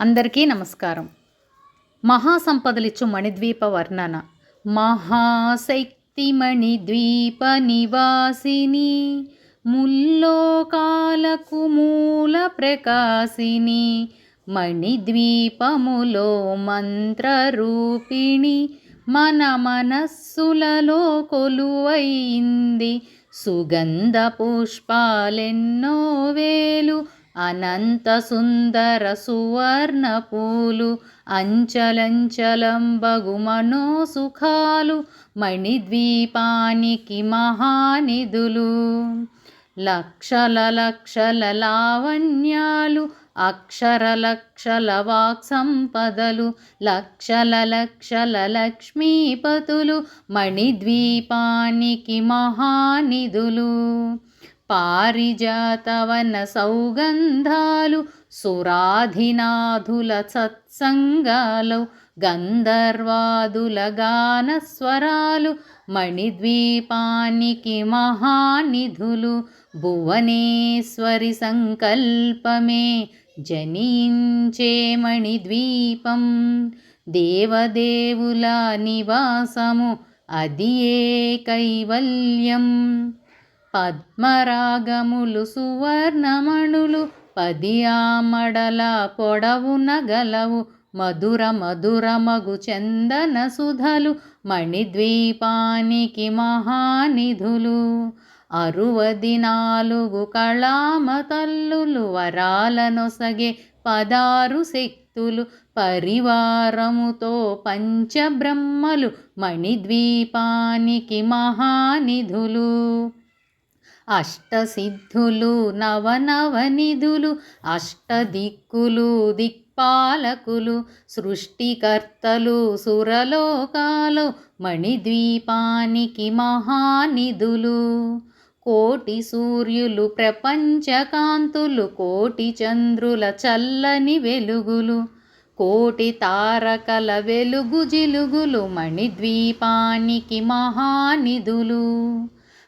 అందరికీ నమస్కారం. మహాసంపదలిచ్చు మణిద్వీప వర్ణన. మహాశక్తి మణిద్వీప నివాసిని. ముల్లోకాలకు మూల ప్రకాశిని. మణిద్వీపములో మంత్రరూపిణి. మన మనస్సులలో కొలువైంది. సుగంధ పుష్పాలెన్నో వేలు. అనంత సుందర సువర్ణ పూలు అంచలంచలంబగు మనోసుఖాలు మణిద్వీపానికి మహానిధులు. లక్షల లక్షల లావణ్యాలు అక్షర లక్షల వాక్సంపదలు లక్షల లక్షల లక్ష్మీపతులు మణిద్వీపానికి మహానిధులు. పారిజాతవన సౌగంధాలు సురాధినాథుల సత్సంగాలు గంధర్వాదుల గాన స్వరాలు మణిద్వీపానికి మహానిధులు భువనేశ్వరి సంకల్పమే జనించే మణిద్వీపం. దేవదేవుల నివాసము అది ఏ కైవల్యం పద్మరాగములు సువర్ణమణులు పది ఆమడల పొడవున గలవు మధుర మధుర మగు చందన సుధలు మణిద్వీపానికి మహానిధులు. అరువది నాలుగు కళామ తల్లులు వరాలనొసగే పదారు శక్తులు పరివారముతో పంచబ్రహ్మలు మణిద్వీపానికి మహానిధులు. అష్టసిద్ధులు నవనవనిధులు అష్టదిక్కులు దిక్పాలకులు సృష్టికర్తలు సురలోకాలు మణిద్వీపానికి మహానిధులు కోటి సూర్యులు ప్రపంచకాంతులు కోటి చంద్రుల చల్లని వెలుగులు కోటి తారకల వెలుగు జిలుగులు మణిద్వీపానికి మహానిధులు.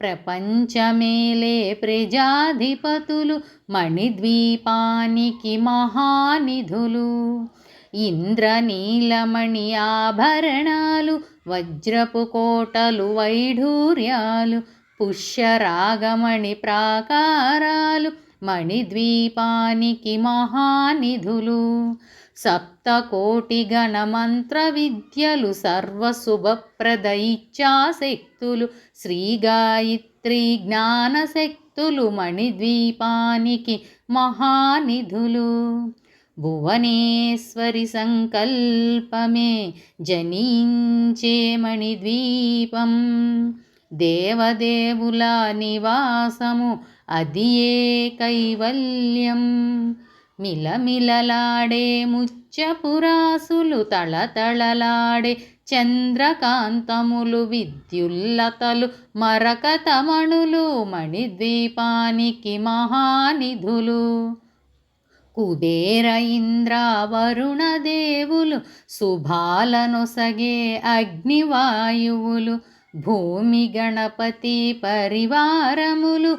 ప్రపంచమేలే ప్రజాధిపతులు మణిద్వీపానికి మహానిధులు. ఇంద్రనీలమణి ఆభరణాలు వజ్రపు కోటలు వైఢూర్యాలు పుష్యరాగమణి ప్రాకారాలు మణిద్వీపానికి మహానిధులు. సప్తకోటి గణమంత్ర విద్యలు సర్వశుభప్రద ఇచ్చాశక్తులు జ్ఞానశక్తులు మణిద్వీపానికి మహానిధులు. భువనేశ్వరి సంకల్పమే జనించే మణిద్వీపం. దేవదేవుల నివాసము అది ఏ కైవల్యం? మిలమిలలాడే ముచ్చపురాసులు తళతళలాడే చంద్రకాంతములు విద్యుల్లతలు మరకతమణులు మణిద్వీపానికి మహానిధులు. కుబేర ఇంద్ర వరుణ దేవులు శుభాలనొసగే అగ్నివాయువులు భూమి గణపతి పరివారములు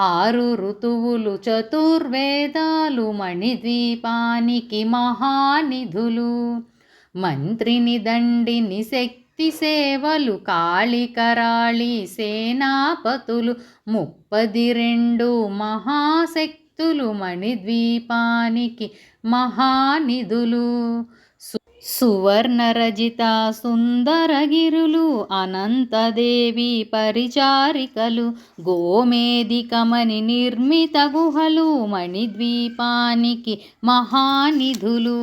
ఆరు ఋతువులు చతుర్వేదాలు మణిద్వీపానికి మహానిధులు. మంత్రిని దండిని శక్తి సేవలు కాళికరాళి సేనాపతులు ముప్పది రెండు మహాశక్తులు మణిద్వీపానికి మహానిధులు. సువర్ణరజిత సుందరగిరులు అనంతదేవి పరిచారికలు గోమేదికమని నిర్మిత గుహలు మణిద్వీపానికి మహానిధులు.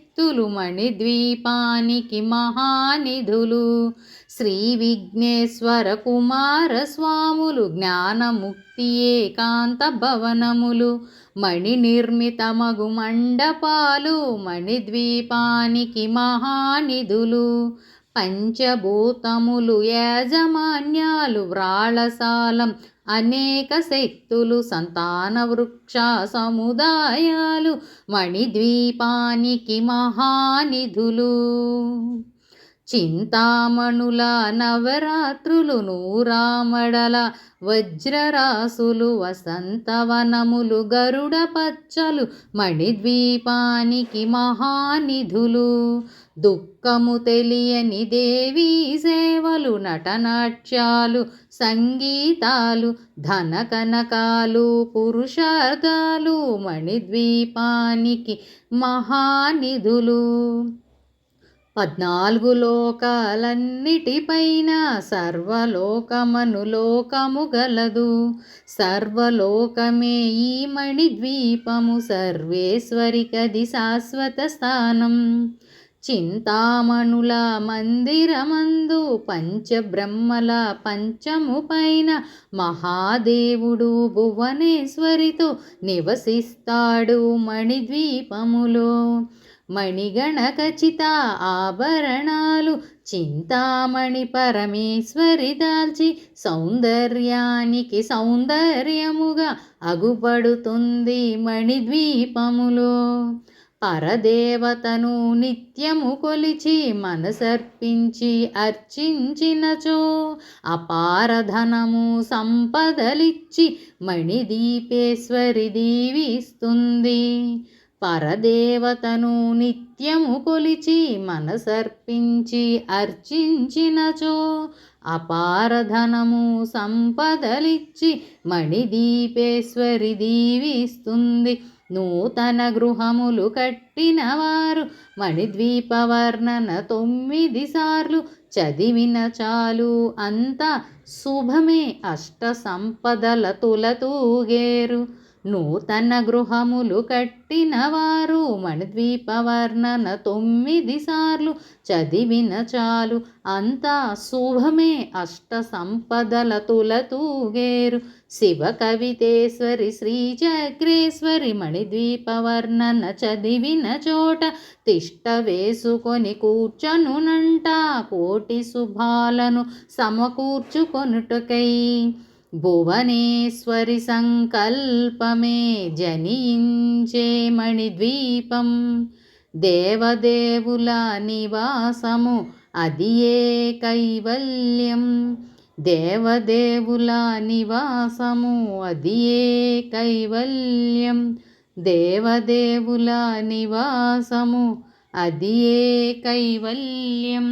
శక్తులు మణిద్వీపానికి మహానిధులు. శ్రీ విఘ్నేశ్వర కుమార స్వాములు జ్ఞానముక్తి ఏకాంత భవనములు. మణి నిర్మితమగు మండపాలు మణిద్వీపానికి మహానిధులు. పంచభూతములు యాజమాన్యాలు వ్రాళసాలం అనేక శక్తులు సంతాన వృక్ష సముదాయాలు మణిద్వీపానికి మహానిధులు. చింతామణుల నవరాత్రులు నూరామడల వజ్రరాసులు వసంతవనములు గరుడ పచ్చలు మణిద్వీపానికి మహానిధులు. దుఃఖము తెలియని దేవీ సేవలు నటనాట్యాలు సంగీతాలు ధన కనకాలు పురుషార్థాలు మణిద్వీపానికి మహానిధులు. పద్నాలుగు లోకాలన్నిటిపైన సర్వలోకమను లోకము గలదు. సర్వలోకమే ఈ మణిద్వీపము సర్వేశ్వరికది శాశ్వత స్థానం. చింతామణుల మందిరమందు పంచబ్రహ్మల పంచము పైన మహాదేవుడు భువనేశ్వరితో నివసిస్తాడు మణిద్వీపములో. మణిగణకచిత ఆభరణాలు చింతామణి పరమేశ్వరి దాల్చి సౌందర్యానికి సౌందర్యముగా అగుపడుతుంది మణిద్వీపములో. పరదేవతను నిత్యము కొలిచి మనసర్పించి అర్చించినచో అపారధనము సంపదలిచ్చి మణిదీపేశ్వరి దీవిస్తుంది. పరదేవతను నిత్యము కొలిచి మనసర్పించి అర్చించినచో అపారధనము సంపదలిచ్చి మణిదీపేశ్వరి దీవిస్తుంది. నూతన గృహములు కట్టినవారు మణిద్వీపవర్ణన తొమ్మిది సార్లు చదివిన చాలు. అంత శుభమే అష్ట సంపదల తులతూగేరు. నూతన గృహములు కట్టిన వారు మణిద్వీపవర్ణన తొమ్మిది సార్లు చదివిన చాలు. అంతా శుభమే అష్ట సంపదల తులతూగేరు శివ కవితేశ్వరి శ్రీ చక్రేశ్వరి మణిద్వీపవర్ణన చదివిన చోట తిష్ట వేసుకొని కూర్చనునంట కోటి శుభాలను సమకూర్చుకొనుటకై భువనేశ్వరి సంకల్పమే జనించే మణిద్వీపం. దేవదేవుల నివాసము అది ఏ కైవల్యం? దేవదేవుల నివాసము అది ఏ కైవల్యం? దేవదేవుల నివాసము అది ఏ కైవల్యం?